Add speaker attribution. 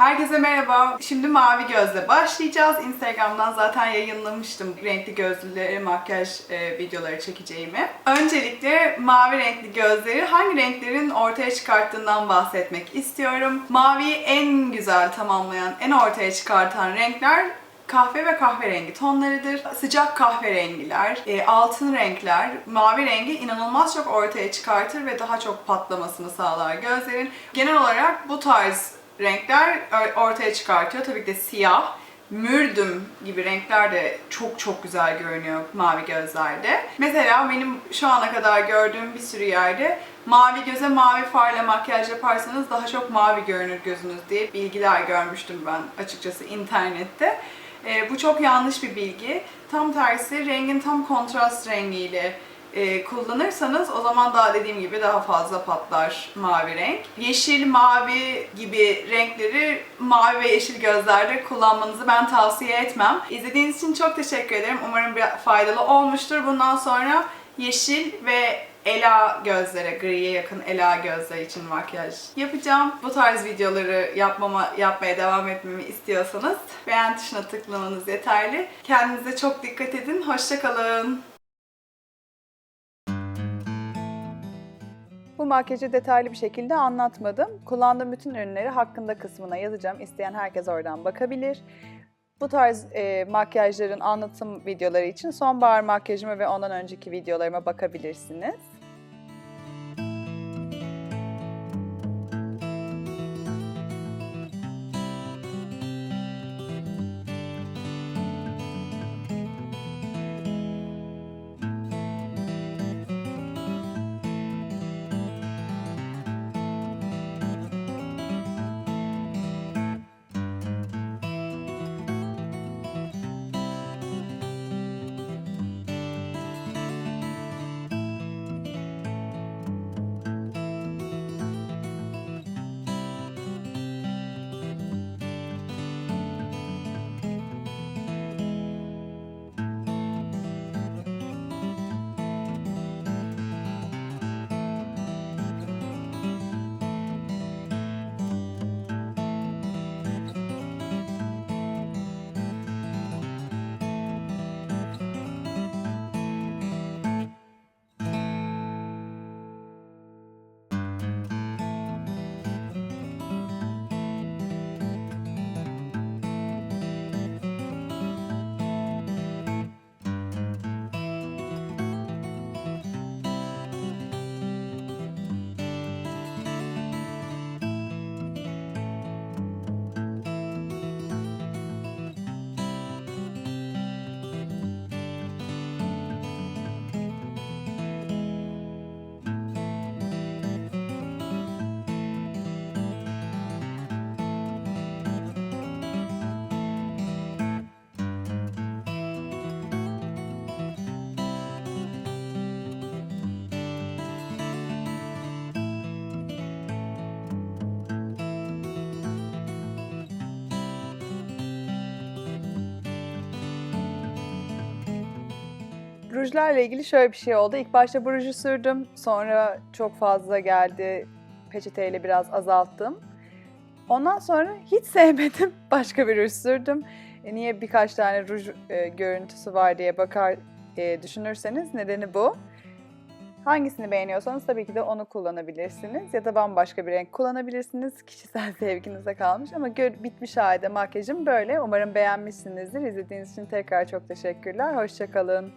Speaker 1: Herkese merhaba. Şimdi mavi gözle başlayacağız. Instagram'dan zaten yayınlamıştım renkli gözlüleri, makyaj e, videoları çekeceğimi. Öncelikle mavi renkli gözleri hangi renklerin ortaya çıkarttığından bahsetmek istiyorum. Maviyi en güzel tamamlayan, en ortaya çıkartan renkler kahve ve kahverengi tonlarıdır. Sıcak kahverengiler, e, altın renkler, mavi rengi inanılmaz çok ortaya çıkartır ve daha çok patlamasını sağlar gözlerin. Genel olarak bu tarz renkler ö- ortaya çıkartıyor. Tabii ki de siyah, mürdüm gibi renkler de çok çok güzel görünüyor mavi gözlerde. Mesela benim şu ana kadar gördüğüm bir sürü yerde mavi göze mavi farla makyaj yaparsanız daha çok mavi görünür gözünüz diye bilgiler görmüştüm ben açıkçası internette. Ee, bu çok yanlış bir bilgi. Tam tersi rengin tam kontrast rengiyle e, kullanırsanız o zaman daha dediğim gibi daha fazla patlar mavi renk. Yeşil, mavi gibi renkleri mavi ve yeşil gözlerde kullanmanızı ben tavsiye etmem. İzlediğiniz için çok teşekkür ederim. Umarım bir faydalı olmuştur. Bundan sonra yeşil ve ela gözlere, griye yakın ela gözler için makyaj yapacağım. Bu tarz videoları yapmama, yapmaya devam etmemi istiyorsanız beğen tuşuna tıklamanız yeterli. Kendinize çok dikkat edin. Hoşçakalın. Bu makyajı detaylı bir şekilde anlatmadım. Kullandığım bütün ürünleri hakkında kısmına yazacağım. İsteyen herkes oradan bakabilir. Bu tarz e, makyajların anlatım videoları için sonbahar makyajıma ve ondan önceki videolarıma bakabilirsiniz. Rujlarla ilgili şöyle bir şey oldu. İlk başta bu ruju sürdüm. Sonra çok fazla geldi. Peçeteyle biraz azalttım. Ondan sonra hiç sevmedim. Başka bir ruj sürdüm. E, niye birkaç tane ruj e, görüntüsü var diye bakar e, düşünürseniz nedeni bu. Hangisini beğeniyorsanız tabii ki de onu kullanabilirsiniz ya da bambaşka bir renk kullanabilirsiniz. Kişisel sevginize kalmış ama gör, bitmiş halde makyajım böyle. Umarım beğenmişsinizdir. İzlediğiniz için tekrar çok teşekkürler. Hoşçakalın.